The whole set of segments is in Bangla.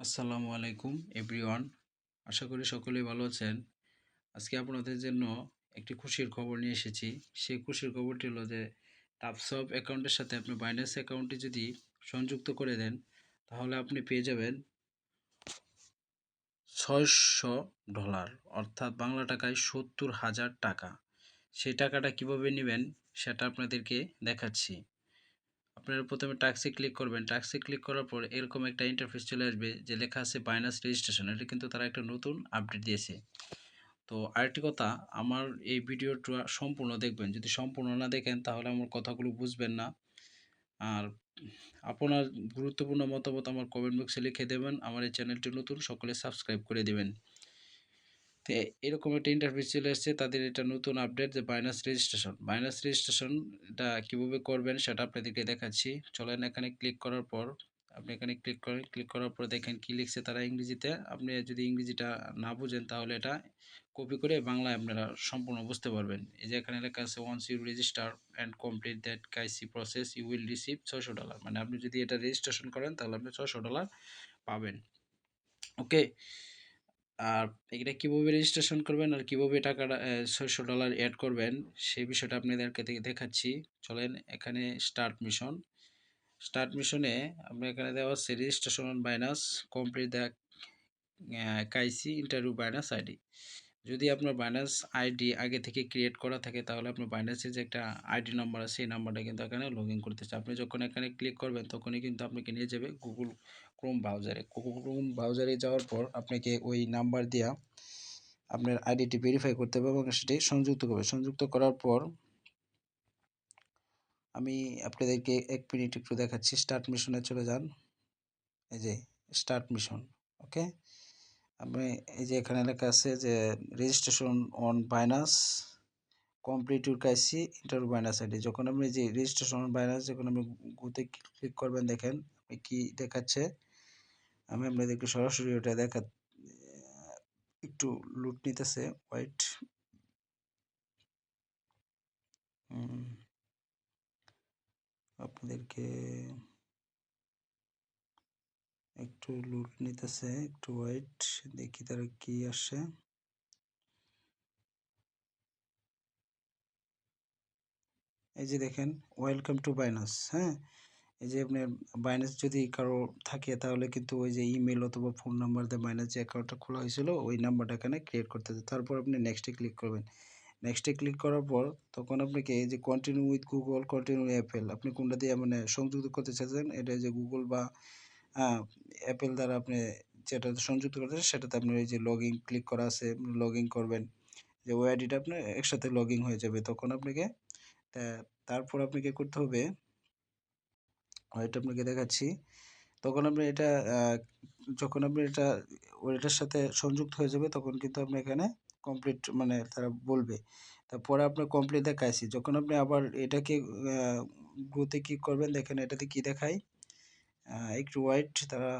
আসসালামু আলাইকুম, এভরিওয়ান। আশা করি সকলেই ভালো আছেন। আজকে আপনাদের জন্য একটি খুশির খবর নিয়ে এসেছি। সেই খুশির খবরটি হলো যে টাপসপ অ্যাকাউন্টের সাথে আপনি বাইন্যান্স অ্যাকাউন্টটি যদি সংযুক্ত করে দেন, তাহলে আপনি পেয়ে যাবেন ছয়শো ডলার, অর্থাৎ বাংলা টাকায় সত্তর হাজার টাকা। সেই টাকাটা কীভাবে নেবেন, সেটা আপনাদেরকে দেখাচ্ছি। আপনারা প্রথমে ট্যাক্সি ক্লিক করবেন। ট্যাক্সি ক্লিক করার পর এরকম একটা ইন্টারফেস চলে আসবে যে লেখা আছে বাইনাস রেজিস্ট্রেশন এটা কিন্তু তারা একটা নতুন আপডেট দিয়েছে। তো আরেকটি কথা, আমার এই ভিডিওটা সম্পূর্ণ দেখবেন। যদি সম্পূর্ণ না দেখেন, তাহলে আমার কথাগুলো বুঝবেন না। আর আপনার গুরুত্বপূর্ণ মতামত আমার কমেন্ট বক্সে লিখে দেবেন। আমার এই চ্যানেলটি নতুন, সকলে সাবস্ক্রাইব করে দেবেন। তো এরকম একটা ইন্টারফেস চলে এসছে, তাদের এটা নতুন আপডেট যে বাইনাস রেজিস্ট্রেশন বাইনাস রেজিস্ট্রেশন এটা কীভাবে করবেন সেটা আপনাদেরকে দেখাচ্ছি। চলেন এখানে ক্লিক করার পর, আপনি এখানে ক্লিক করেন ক্লিক করার পর দেখেন কী লিখছে তারা ইংরেজিতে। আপনি যদি ইংরেজিটা না বুঝেন তাহলে এটা কপি করে বাংলায় আপনারা সম্পূর্ণ বুঝতে পারবেন। এই যে এখানে লেখা আছে once you register and complete that KYC process you will receive ছশো ডলার মানে আপনি যদি এটা রেজিস্ট্রেশন করেন তাহলে আপনি ছশো ডলার পাবেন। ওকে আর এটা কীভাবে রেজিস্ট্রেশন করবেন আর কীভাবে টাকাটা ছয়শো ডলার অ্যাড করবেন, সেই বিষয়টা আপনাদেরকে দেখাচ্ছি। চলেন এখানে স্টার্ট মিশন স্টার্ট মিশনে আপনি এখানে দেওয়া হচ্ছে registration Binance complete the KYC interview Binance ID যদি আপনার বাইনাস আইডি আগে থেকে ক্রিয়েট করা থাকে, তাহলে আপনার বাইনাসের যে একটা আইডি নাম্বার আছে সেই নাম্বারটা কিন্তু এখানে লগ ইন করতেছে আপনি যখন এখানে ক্লিক করবেন, তখনই কিন্তু আপনাকে নিয়ে যাবে গুগল ক্রোম ব্রাউজারে ক্রোম ব্রাউজারে যাওয়ার পর আপনাকে ওই নাম্বার দিয়া আপনার আইডিটি ভেরিফাই করতে হবে এবং সেটি সংযুক্ত করবে। সংযুক্ত করার পর আমি আপনাদেরকে এক মিনিট একটু দেখাচ্ছি। স্টার্ট মিশনে চলে যান। এই যে স্টার্ট মিশন ওকে আপনি এই যে এখানে লেখা আছে যে registration on Binance complete your KYC enter Binance ID যখন আপনি যে রেজিস্ট্রেশন অন বাইনাস যখন আপনি গুতে ক্লিক করবেন, দেখেন কি দেখাচ্ছে? আমি আপনাদেরকে সরাসরি ওটা দেখা একটু লুট নিতেছে হোয়াইট আপনাদেরকে একটু লুট নিতেছে, একটু ওয়াইট দেখি তারা কি আসে। এই যে দেখেন ওয়েলকাম টু বাইনাস হ্যাঁ? এই যে আপনার বাইনাস যদি কারও থাকে তাহলে কিন্তু ওই যে ইমেল অথবা ফোন নাম্বার দিয়ে বাইনাস যে অ্যাকাউন্টটা খোলা হয়েছিল, ওই নাম্বারটা এখানে ক্রিয়েট করতে হবে। তারপর আপনি নেক্সটে ক্লিক করবেন। নেক্সটে ক্লিক করার পর তখন আপনাকে এই যে continue with Google continue Apple আপনি কোনটা দিয়ে মানে সংযুক্ত করতে চাইছেন এটা যে গুগল বা অ্যাপেল দ্বারা আপনি যেটা সংযুক্ত করতে সেটাতে আপনি এই যে লগ ক্লিক করা আছে লগ করবেন। যে ওই আপনার একসাথে লগ হয়ে যাবে। তখন আপনাকে তারপর আপনাকে করতে হবে এটা আপনাকে দেখাচ্ছি। তখন আপনি এটা যখন আপনি এটা ওইটার সাথে সংযুক্ত হয়ে যাবে, তখন কিন্তু আপনি এখানে কমপ্লিট মানে তারা বলবে। তারপরে আপনার কমপ্লিট দেখাইছি। যখন আপনি আবার এটাকে গ্রোতে কি করবেন, দেখেন এটাতে কি দেখায় একটু ওয়াইট তারা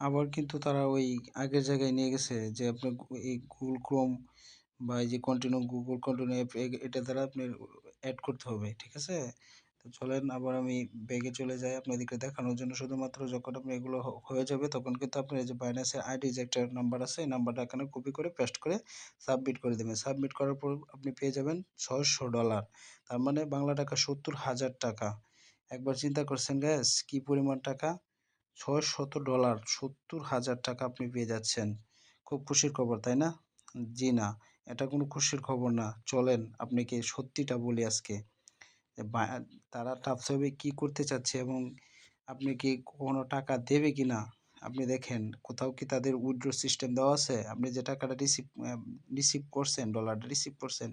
আবার কিন্তু তারা ওই আগের জায়গায় নিয়ে গেছে যে আপনার এই গুগল ক্রোম বা এই যে কন্টিনিউ গুগল কন্টিনিউ অ্যাপ এটা দ্বারা আপনি অ্যাড করতে হবে, ঠিক আছে? তো চলেন আবার আমি ব্যাগে চলে যাই আপনাদেরকে দেখানোর জন্য। শুধুমাত্র যখন আপনি এগুলো হয়ে যাবে তখন কিন্তু আপনি এই যে বাইন্যান্সের আইডি যে একটা নাম্বার আছে, এই নাম্বারটা এখানে কপি করে পেস্ট করে সাবমিট করে দেবেন। সাবমিট করার পর আপনি পেয়ে যাবেন ছয়শো ডলার তার মানে বাংলা টাকা সত্তর হাজার টাকা। একবার চিন্তা করছেন গ্যাস কি পরিমাণ টাকা? ছয় শত ডলার সত্তর হাজার টাকা আপনি পেয়ে যাচ্ছেন। খুব খুশির খবর, তাই না? জি না, এটা কোনো খুশির খবর না। চলেন আপনাকে সত্যিটা বলি আজকে। তারা টাপসাবে কি করতে চাচ্ছে এবং আপনি কি কোনো টাকা দেবে কি না আপনি দেখেন, কোথাও কি তাদের উইড্রো সিস্টেম দেওয়া আছে? আপনি যে টাকাটা রিসিভ রিসিভ করছেন ডলারটা রিসিভ করছেন,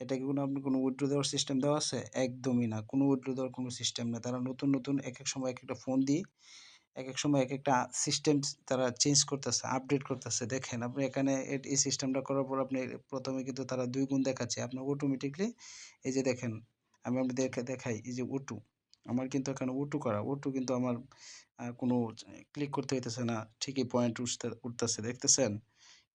এটা কি কোনো আপনি কোনো উইড্রো দেওয়ার সিস্টেম দেওয়া আছে? একদমই না। কোনো উইড্রো দেওয়ার কোনো সিস্টেম না। তারা নতুন নতুন এক এক সময় এক একটা ফোন দিয়ে এক এক সময় এক একটা সিস্টেম তারা চেঞ্জ করতেছে আপডেট করতেছে। দেখেন, আপনি এখানে এই সিস্টেমটা করার পর আপনি প্রথমে কিন্তু তারা দুই গুণ দেখাচ্ছে। আপনার অটোমেটিকলি এই যে দেখেন আমি আপনাদেরকে দেখাই, এই যে উটু, আমার কিন্তু এখানে উটু করা, উটু কিন্তু আমার কোনো ক্লিক করতে হইতেছে না, ঠিকই পয়েন্ট উঠতে, উঠতেছে, দেখতেছেন?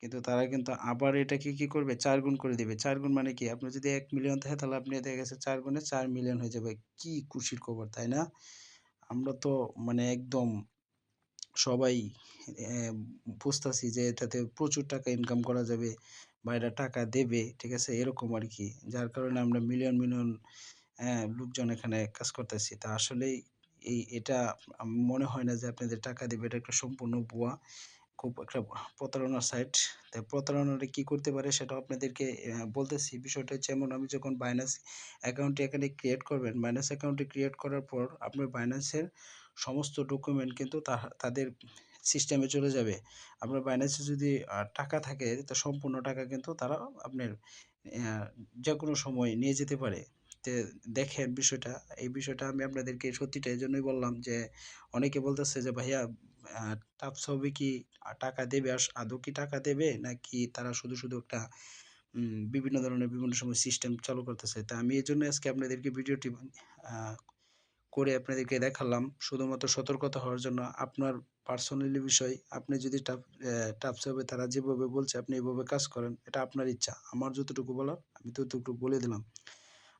কিন্তু তারা কিন্তু আবার এটাকে কি করবে? চার গুণ করে দিবে। চার গুণ মানে কি? আপনি যদি এক মিলিয়ন থাকে, তাহলে আপনি দেখে গেছে চার গুণে চার মিলিয়ন হয়ে যাবে। কি খুশির খবর, তাই না? আমরা তো মানে একদম সবাই বুঝতেছি যে এটাতে প্রচুর টাকা ইনকাম করা যাবে বা এটা টাকা দেবে, ঠিক আছে? এরকম আর কি। যার কারণে আমরা মিলিয়ন মিলিয়ন লোকজন এখানে কাজ করতেছি। তা আসলেই এই, এটা মনে হয় না যে আপনাদের টাকা দেবে এটা একটা সম্পূর্ণ ভুয়া, খুব একটা প্রতারণার সাইট তাই প্রতারণাটা কী করতে পারে সেটাও আপনাদেরকে বলতেছি। বিষয়টা যেমন আমি যখন বাইন্যান্স অ্যাকাউন্টটি এখানে ক্রিয়েট করবেন বাইন্যান্স অ্যাকাউন্টটি ক্রিয়েট করার পর আপনার বাইন্যান্সের সমস্ত ডকুমেন্ট কিন্তু তাদের সিস্টেমে চলে যাবে। আপনার বাইন্যান্সে যদি টাকা থাকে, তো সম্পূর্ণ টাকা কিন্তু তারা আপনার যে কোনো সময় নিয়ে যেতে পারে। তে দেখেন বিষয়টা। এই বিষয়টা আমি আপনাদেরকে সত্যিটা এই জন্যই বললাম যে, অনেকে বলতেছে যে, ভাইয়া টাপস হবে কি টাকা দেবে? আদৌ কি টাকা দেবে? নাকি তারা শুধু শুধু একটা বিভিন্ন ধরনের বিভিন্ন সময় সিস্টেম চালু করতেছে? তা আমি এই জন্য আজকে আপনাদেরকে ভিডিওটি করে আপনাদেরকে দেখালাম। শুধুমাত্র সতর্কতা হওয়ার জন্য আপনার পার্সোনালি বিষয়, আপনি যদি টাপ টাপস হবে তারা যেভাবে বলছে, আপনি এভাবে কাজ করেন, এটা আপনার ইচ্ছা। আমার যতটুকু বলার, আমি ততটুকু বলে দিলাম।